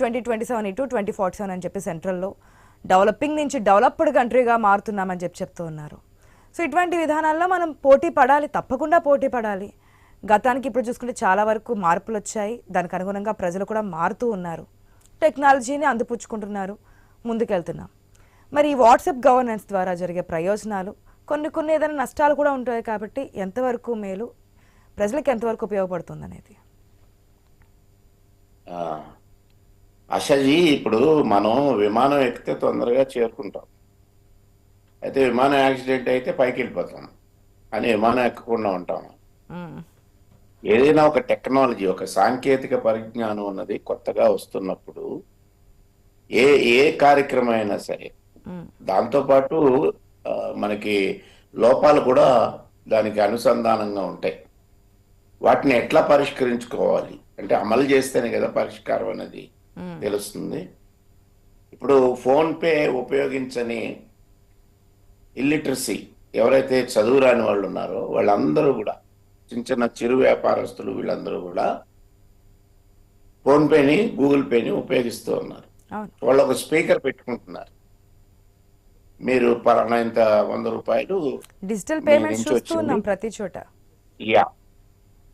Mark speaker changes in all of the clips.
Speaker 1: Twenty twenty seven ఇటు twenty forty seven అని చెప్పి సెంట్రల్లో. డెవలపింగ్ నుంచి డెవలప్డ్ కంట్రీగా మారుతున్నామని చెప్పి చెప్తూ ఉన్నారు. సో ఇటువంటి విధానాల్లో మనం పోటీ పడాలి తప్పకుండా పోటీ పడాలి. గతానికి ఇప్పుడు చూసుకుంటే చాలా వరకు మార్పులు వచ్చాయి. దానికి అనుగుణంగా ప్రజలు కూడా మారుతూ ఉన్నారు. టెక్నాలజీని అందిపుచ్చుకుంటున్నారు. ముందుకెళ్తున్నాం. మరి ఈ వాట్సాప్ గవర్నెన్స్ ద్వారా జరిగే ప్రయోజనాలు కొన్ని కొన్ని ఏదైనా నష్టాలు కూడా ఉంటాయి కాబట్టి ఎంతవరకు మేలు ప్రజలకు ఎంతవరకు ఉపయోగపడుతుంది అనేది?
Speaker 2: ఆశాజీ ఇప్పుడు మనం విమానం ఎక్కితే తొందరగా చేరుకుంటాం అయితే విమానం యాక్సిడెంట్ అయితే పైకి వెళ్ళిపోతాం అని విమానం ఎక్కకుండా ఉంటాం
Speaker 1: మ్మ్.
Speaker 2: ఏదైనా ఒక టెక్నాలజీ ఒక సాంకేతిక పరిజ్ఞానం అన్నది కొత్తగా వస్తున్నప్పుడు ఏ ఏ కార్యక్రమం అయినా సరే. దాంతోపాటు మనకి లోపాలు కూడా దానికి అనుసంధానంగా ఉంటాయి వాటిని ఎట్లా పరిష్కరించుకోవాలి అంటే అమలు చేస్తేనే కదా పరిష్కారం అనేది. తెలుస్తుంది. ఇప్పుడు ఫోన్ పే ఉపయోగించని ఇల్లిటరసీ ఎవరైతే చదువు రాని వాళ్ళు ఉన్నారో వాళ్ళందరూ కూడా చిన్న చిన్న చిరు వ్యాపారస్తులు వీళ్ళందరూ కూడా ఫోన్ పేని గూగుల్ పేని ఉపయోగిస్తూ ఉన్నారు. వాళ్ళు ఒక స్పీకర్ పెట్టుకుంటున్నారు. మీరు పలానా ఇంత వంద రూపాయలు
Speaker 1: డిజిటల్
Speaker 2: వచ్చింది.
Speaker 1: ప్రతి చోట.
Speaker 2: యా.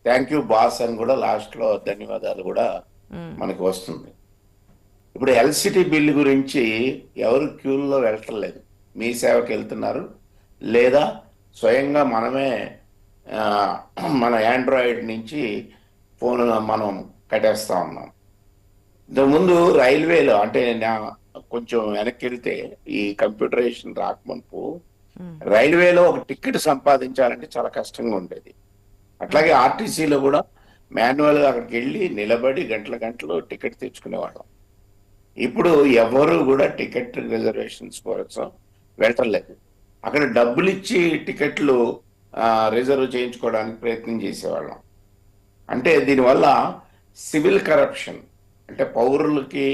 Speaker 2: థ్యాంక్ యూ బాస్ అని కూడా లాస్ట్లో ధన్యవాదాలు కూడా. మనకి వస్తుంది. ఇప్పుడు ఎల్సిటీ బిల్లు గురించి ఎవరు క్యూల్లో వెళ్ళట్లేదు. మీ సేవకి వెళ్తున్నారు. లేదా స్వయంగా మనమే మన ఆండ్రాయిడ్ నుంచి ఫోన్ మనం కట్టేస్తా ఉన్నాం. ఇంతకుముందు రైల్వేలో అంటే కొంచెం వెనక్కి వెళ్తే ఈ కంప్యూటరైజేషన్
Speaker 1: మ్మ్.
Speaker 2: రైల్వేలో ఒక టికెట్ సంపాదించాలంటే చాలా కష్టంగా ఉండేది. అట్లాగే ఆర్టీసీలో కూడా మాన్యువల్గా అక్కడికి వెళ్ళి నిలబడి గంటల గంటలు టికెట్ తెచ్చుకునేవాళ్ళం. ఇప్పుడు ఎవరు కూడా టికెట్ రిజర్వేషన్స్ కోసం వెళ్ళలేదు అక్కడ డబ్బులు ఇచ్చి టికెట్లు రిజర్వ్ చేయించుకోవడానికి ప్రయత్నం చేసేవాళ్ళం. అంటే దీనివల్ల సివిల్ కరప్షన్ అంటే పౌరులకి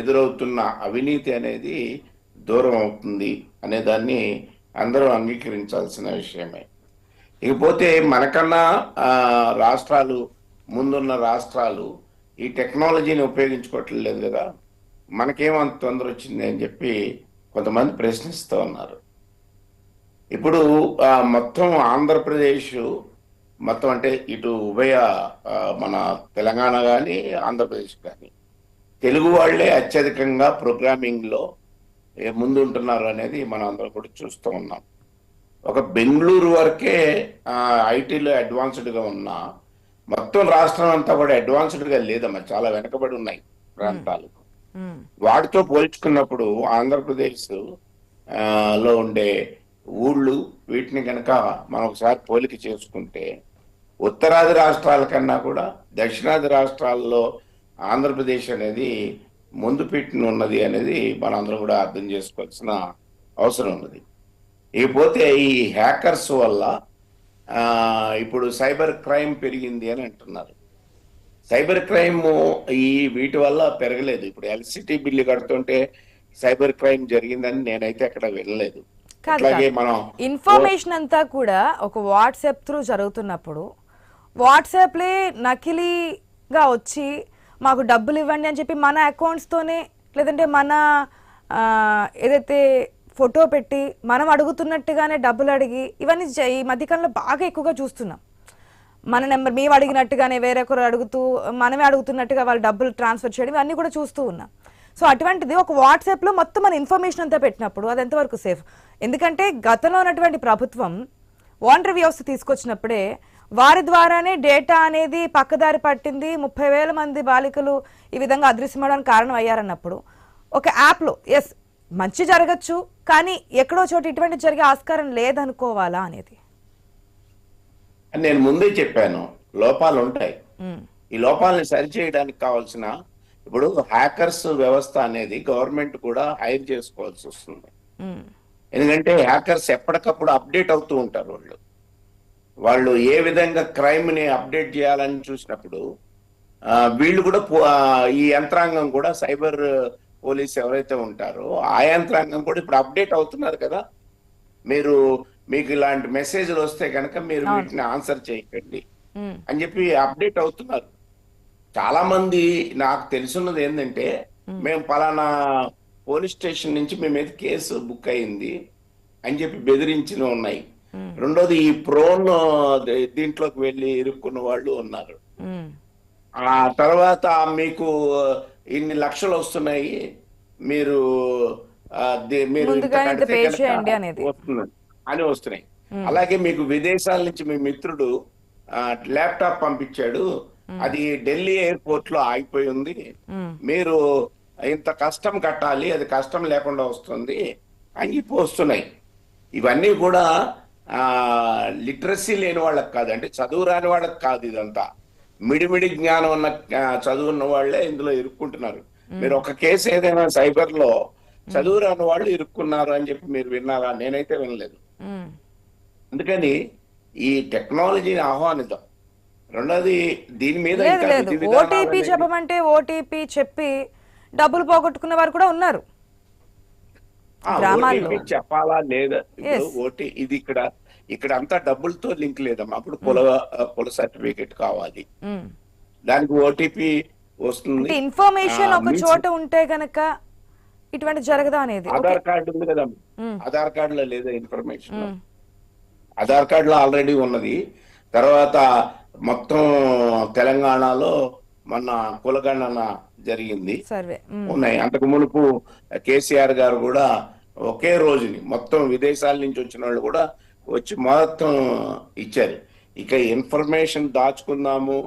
Speaker 2: ఎదురవుతున్న అవినీతి అనేది దూరం అవుతుంది అనే దాన్ని అందరూ అంగీకరించాల్సిన విషయమే. ఇకపోతే మనకన్నా రాష్ట్రాలు ముందున్న రాష్ట్రాలు ఈ టెక్నాలజీని ఉపయోగించుకోవట్లేదు కదా. మనకేమంత తొందర వచ్చింది అని చెప్పి కొంతమంది ప్రశ్నిస్తూ ఉన్నారు. ఇప్పుడు మొత్తం ఆంధ్రప్రదేశ్ మొత్తం అంటే ఇటు ఉభయ మన తెలంగాణ కానీ ఆంధ్రప్రదేశ్ కానీ తెలుగు వాళ్ళే అత్యధికంగా ప్రోగ్రామింగ్లో ఏ ముందు ఉంటున్నారు అనేది మనం అందరం కూడా చూస్తూ ఉన్నాం. ఒక బెంగళూరు వరకే ఐటీలో అడ్వాన్స్డ్గా ఉన్నా మొత్తం రాష్ట్రం అంతా కూడా అడ్వాన్స్డ్గా లేదమ్మా చాలా వెనకబడి ఉన్నాయి ప్రాంతాలు. వాటితో పోల్చుకున్నప్పుడు ఆంధ్రప్రదేశ్లో ఉండే ఊళ్ళు వీటిని కనుక మనం ఒకసారి పోలిక చేసుకుంటే ఉత్తరాది రాష్ట్రాల కన్నా కూడా దక్షిణాది రాష్ట్రాల్లో ఆంధ్రప్రదేశ్ అనేది ముందు పెట్టిన ఉన్నది అనేది మనందరం కూడా అర్థం చేసుకోవాల్సిన అవసరం ఉన్నది. ఇకపోతే ఈ హ్యాకర్స్ వల్ల ఇప్పుడు సైబర్ క్రైమ్ పెరిగింది అని అంటున్నారు. సైబర్ క్రైమ్ ఈ వీటి వల్ల పెరగలేదు. ఇప్పుడు ఎల్సిటీ బిల్లు కడుతుంటే సైబర్ క్రైమ్ జరిగిందని నేనైతే అక్కడ వెళ్ళలేదు. మనం
Speaker 1: ఇన్ఫర్మేషన్ అంతా కూడా ఒక వాట్సాప్ త్రూ జరుగుతున్నప్పుడు వాట్సాప్లే నకిలీగా వచ్చి మాకు డబ్బులు ఇవ్వండి అని చెప్పి మన అకౌంట్స్తోనే లేదంటే మన ఏదైతే ఫోటో పెట్టి మనం అడుగుతున్నట్టుగానే డబ్బులు అడిగి ఇవన్నీ ఈ మధ్యకాలంలో బాగా ఎక్కువగా చూస్తున్నాం. మన నెంబర్ మేము అడిగినట్టుగానే వేరొకరు అడుగుతూ మనమే అడుగుతున్నట్టుగా వాళ్ళు డబ్బులు ట్రాన్స్ఫర్ చేయడం ఇవన్నీ కూడా చూస్తూ ఉన్నాం. సో అటువంటిది ఒక వాట్సాప్లో మొత్తం మన ఇన్ఫర్మేషన్ అంతా పెట్టినప్పుడు అది ఎంతవరకు సేఫ్? ఎందుకంటే గతంలో ఉన్నటువంటి ప్రభుత్వం వాంటర్ వ్యవస్థ తీసుకొచ్చినప్పుడే వారి ద్వారానే డేటా అనేది పక్కదారి పట్టింది. ముప్పై వేల మంది బాలికలు ఈ విధంగా అదృశ్యమవడానికి కారణం అయ్యారన్నప్పుడు ఒక యాప్లో ఎస్ మంచి జరగచ్చు కానీ ఎక్కడో చోట ఇటువంటి జరిగే ఆస్కారం లేదనుకోవాలా అనేది.
Speaker 2: అని నేను ముందే చెప్పాను. లోపాలు ఉంటాయి ఈ లోపాలని సరిచేయడానికి కావాల్సిన ఇప్పుడు హ్యాకర్స్ వ్యవస్థ అనేది గవర్నమెంట్ కూడా హైర్ చేసుకోవాల్సి వస్తుంది. ఎందుకంటే హ్యాకర్స్ ఎప్పటికప్పుడు అప్డేట్ అవుతూ ఉంటారు వాళ్ళు. వాళ్ళు ఏ విధంగా క్రైమ్ని అప్డేట్ చేయాలని చూసినప్పుడు వీళ్ళు కూడా ఈ యంత్రాంగం కూడా సైబర్ పోలీస్ ఎవరైతే ఉంటారో ఆ యంత్రాంగం కూడా ఇప్పుడు అప్డేట్ అవుతున్నారు కదా. మీరు మీకు ఇలాంటి మెసేజ్లు వస్తే కనుక మీరు. వీటిని ఆన్సర్ చేయకండి. అని చెప్పి అప్డేట్ అవుతున్నారు. చాలా మంది నాకు తెలుసున్నది ఏంటంటే మేము పలానా పోలీస్ స్టేషన్ నుంచి మీ మీద కేసు బుక్ అయింది అని చెప్పి బెదిరించిన ఉన్నాయి. రెండోది ఈ ప్రోన్ దీంట్లోకి వెళ్ళి ఇరుక్కున్న వాళ్ళు ఉన్నారు. ఆ తర్వాత మీకు ఇన్ని లక్షలు వస్తున్నాయి. మీరు మీరు అని వస్తున్నాయి. అలాగే మీకు విదేశాల నుంచి మీ మిత్రుడు ల్యాప్టాప్ పంపించాడు. అది ఢిల్లీ ఎయిర్పోర్ట్లో ఆగిపోయి ఉంది. మీరు ఇంత కష్టం కట్టాలి అది కష్టం లేకుండా వస్తుంది అని చెప్పి వస్తున్నాయి. ఇవన్నీ కూడా ఆ లిటరసీ లేని వాళ్ళకి కాదు అంటే చదువు రాని వాళ్ళకి కాదు ఇదంతా. మిడిమిడి జ్ఞానం ఉన్న చదువున్న వాళ్ళే ఇందులో ఇరుక్కుంటున్నారు. మీరు ఒక కేసు ఏదైనా సైబర్లో చదువు రాని వాళ్ళు ఇరుక్కున్నారు అని చెప్పి మీరు విన్నారా? నేనైతే వినలేదు. అందుకని ఈ టెక్నాలజీని ఆహ్వానిద్దాం రెండోది దీని మీద
Speaker 1: ఓటీపీ చెప్పమంటే ఓటీపీ చెప్పి డబ్బులు పోగొట్టుకున్న వారు కూడా ఉన్నారు.
Speaker 2: చెప్పాలా లేదా. ఓటీ ఇది ఇక్కడ ఇక్కడ అంతా డబ్బులతో లింక్ లేదమ్మా. అప్పుడు కుల కుల సర్టిఫికేట్ కావాలి. దానికి ఓటీపీ వస్తుంది.
Speaker 1: ఇన్ఫర్మేషన్ ఒక చోట ఉంటే గనక ఇటువంటి జరగదా అనేది.
Speaker 2: ఆధార్ కార్డు ఉంది కదా. ఆధార్ కార్డులో లేదా ఇన్ఫర్మేషన్ ఆధార్ కార్డులో ఆల్రెడీ ఉన్నది. తర్వాత మొత్తం తెలంగాణలో మొన్న కులగణన జరిగింది. ఉన్నాయి. అంతకు మునుపు కేసీఆర్ గారు కూడా ఒకే రోజుని మొత్తం విదేశాల నుంచి వచ్చిన వాళ్ళు కూడా వచ్చి మొత్తం ఇచ్చారు. ఇక ఇన్ఫర్మేషన్ దాచుకుందాము.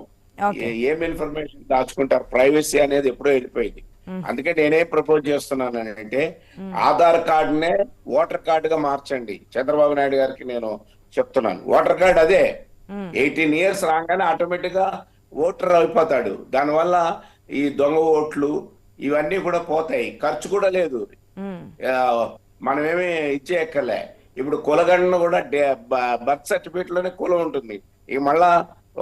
Speaker 2: ఏం ఇన్ఫర్మేషన్ దాచుకుంటారు? ప్రైవసీ అనేది ఎప్పుడో వెళ్ళిపోయింది. అందుకే నేనే ప్రపోజ్ చేస్తున్నాను అంటే ఆధార్ కార్డునే ఓటర్ కార్డుగా మార్చండి. చంద్రబాబు నాయుడు గారికి నేను చెప్తున్నాను. ఓటర్ కార్డు అదే.
Speaker 1: ఉమ్,
Speaker 2: ఎయిటీన్ ఇయర్స్ రాగానే ఆటోమేటిక్గా ఓటర్ అయిపోతాడు. దానివల్ల ఈ దొంగ ఓట్లు ఇవన్నీ కూడా పోతాయి. ఖర్చు కూడా లేదు. మనమేమి ఇచ్చేయక్కర్లే. ఇప్పుడు కులగణన కూడా బర్త్ సర్టిఫికేట్లోనే కులం ఉంటుంది. ఇక మళ్ళా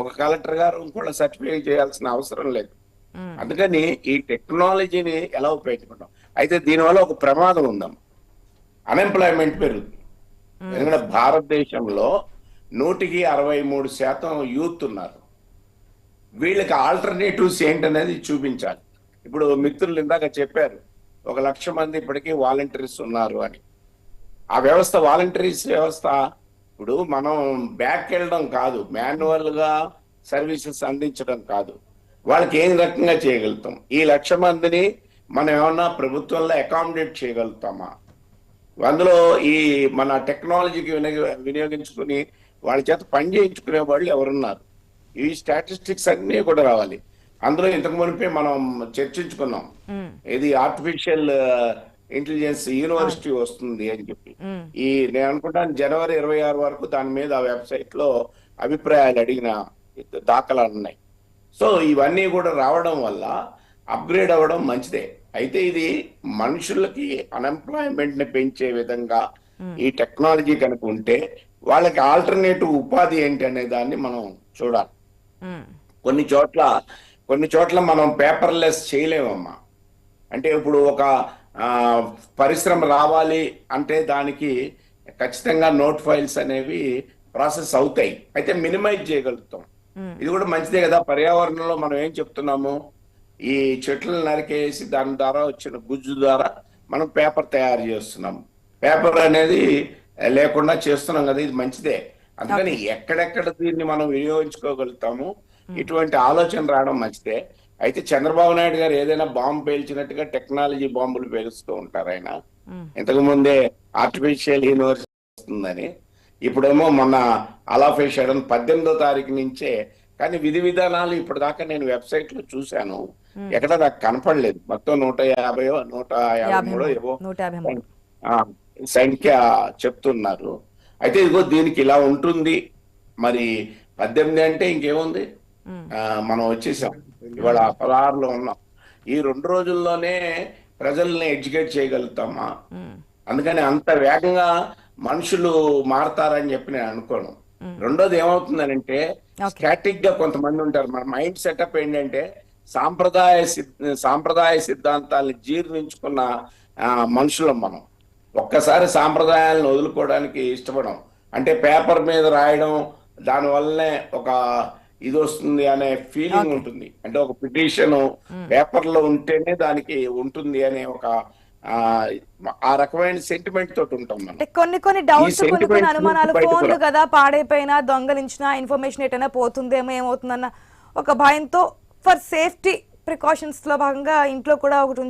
Speaker 2: ఒక కలెక్టర్ గారు ఇంకోటి సర్టిఫికేట్ చేయాల్సిన అవసరం లేదు. అందుకని ఈ టెక్నాలజీని ఎలా ఉపయోగించుకుంటాం? అయితే దీనివల్ల ఒక ప్రమాదం ఉందమ్మా. అన్ఎంప్లాయ్మెంట్ పెరుగుతుంది. ఎందుకంటే భారతదేశంలో నూటికి అరవై మూడు శాతం యూత్ ఉన్నారు. వీళ్ళకి ఆల్టర్నేటివ్స్ ఏంటనేది చూపించాలి. ఇప్పుడు మిత్రులు ఇందాక చెప్పారు ఒక లక్ష మంది ఇప్పటికీ వాలంటీర్స్ ఉన్నారు అని. ఆ వ్యవస్థ వాలంటీర్స్ వ్యవస్థ ఇప్పుడు మనం బ్యాక్ వెళ్ళడం కాదు మాన్యువల్గా సర్వీసెస్ అందించడం కాదు. వాళ్ళకి ఏం రకంగా చేయగలుగుతాం? ఈ లక్ష మందిని మనం ఏమన్నా ప్రభుత్వంలో అకామిడేట్ చేయగలుగుతామా? అందులో ఈ మన టెక్నాలజీకి వినియోగ వినియోగించుకుని వాళ్ళ చేత పని చేయించుకునే వాళ్ళు ఎవరున్నారు? ఈ స్టాటిస్టిక్స్ అన్నీ కూడా రావాలి. అందులో ఇంతకు మునిపే మనం చర్చించుకున్నాం. ఇది ఆర్టిఫిషియల్ ఇంటెలిజెన్స్ యూనివర్సిటీ వస్తుంది అని చెప్పి. ఈ నేను అనుకుంటాను జనవరి ఇరవై ఆరు వరకు దాని మీద ఆ వెబ్సైట్లో అభిప్రాయాలు అడిగిన దాఖలాలు ఉన్నాయి. సో ఇవన్నీ కూడా రావడం వల్ల అప్గ్రేడ్ అవ్వడం మంచిదే. అయితే ఇది మనుషులకి అన్ఎంప్లాయ్మెంట్ని పెంచే విధంగా ఈ టెక్నాలజీ కనుక ఉంటే వాళ్ళకి ఆల్టర్నేటివ్ ఉపాధి ఏంటి అనే దాన్ని మనం చూడాలి. కొన్ని చోట్ల కొన్ని చోట్ల మనం పేపర్లెస్ చేయలేమమ్మా. అంటే ఇప్పుడు ఒక పరిశ్రమ రావాలి అంటే దానికి ఖచ్చితంగా నోట్ ఫైల్స్ అనేవి ప్రాసెస్ అవుతాయి. అయితే మినిమైజ్ చేయగలుగుతాం. ఇది కూడా మంచిదే కదా. పర్యావరణంలో మనం ఏం చెప్తున్నాము? ఈ చెట్లను నరికేసి దాని ద్వారా వచ్చిన గుజ్జు ద్వారా మనం పేపర్ తయారు చేస్తున్నాం. పేపర్ అనేది లేకుండా చేస్తున్నాం కదా. ఇది మంచిదే. అందుకని ఎక్కడెక్కడ దీన్ని మనం వినియోగించుకోగలుగుతాము? ఇటువంటి ఆలోచన రావడం మంచిదే. అయితే చంద్రబాబు నాయుడు గారు ఏదైనా బాంబు పేల్చినట్టుగా టెక్నాలజీ బాంబులు పేలుస్తూ ఉంటారు ఆయన. ఇంతకు ముందే ఆర్టిఫిషియల్ యూనివర్సిటీ వస్తుందని. ఇప్పుడేమో మొన్న అలాఫ్ చేయడం పద్దెనిమిదో తారీఖు నుంచే కానీ విధి విధానాలు ఇప్పటిదాకా నేను వెబ్సైట్లో చూశాను ఎక్కడ నాకు కనపడలేదు. మొత్తం నూట యాభై నూట యాభై మూడో ఏవో సంఖ్య చెప్తున్నారు. అయితే ఇదిగో దీనికి ఇలా ఉంటుంది. మరి పద్దెనిమిది అంటే ఇంకేముంది? మనం వచ్చేసాం. ఇవాళ పదహారులో ఉన్నాం. ఈ రెండు రోజుల్లోనే ప్రజల్ని ఎడ్యుకేట్ చేయగలుగుతామా? అందుకని అంత వేగంగా మనుషులు మారతారని చెప్పి నేను అనుకోను. రెండోది ఏమవుతుందనంటే స్టాటిక్గా కొంతమంది ఉంటారు. మన మైండ్ సెటప్ ఏంటంటే సాంప్రదాయ సాంప్రదాయ సిద్ధాంతాలను జీర్ణించుకున్న ఆ, మనుషులం మనం. ఒక్కసారి సాంప్రదాయాలను వదులుకోవడానికి ఇష్టపడం. అంటే పేపర్ మీద రాయడం దానివల్లనే ఒక ఇది వస్తుంది అనే ఫీలింగ్ ఉంటుంది. అంటే ఒక పిటిషన్ పేపర్లో ఉంటేనే దానికి ఉంటుంది అనే ఒక ఆ, రకమైన సెంటిమెంట్ తోటి ఉంటాం మనం
Speaker 1: అంటే కొన్ని కొన్ని డౌట్స్ కొన్ని కొన్ని అనుమానాలు ఫోన్లు. కదా పాడైపోయినా దొంగలించినా ఇన్ఫర్మేషన్ ఎటైనా పోతుందేమో ఏమవుతుందన్న ఒక భయంతో ఫర్ సేఫ్టీ ప్రికాషన్స్లో భాగంగా ఇంట్లో కూడా ఒకటి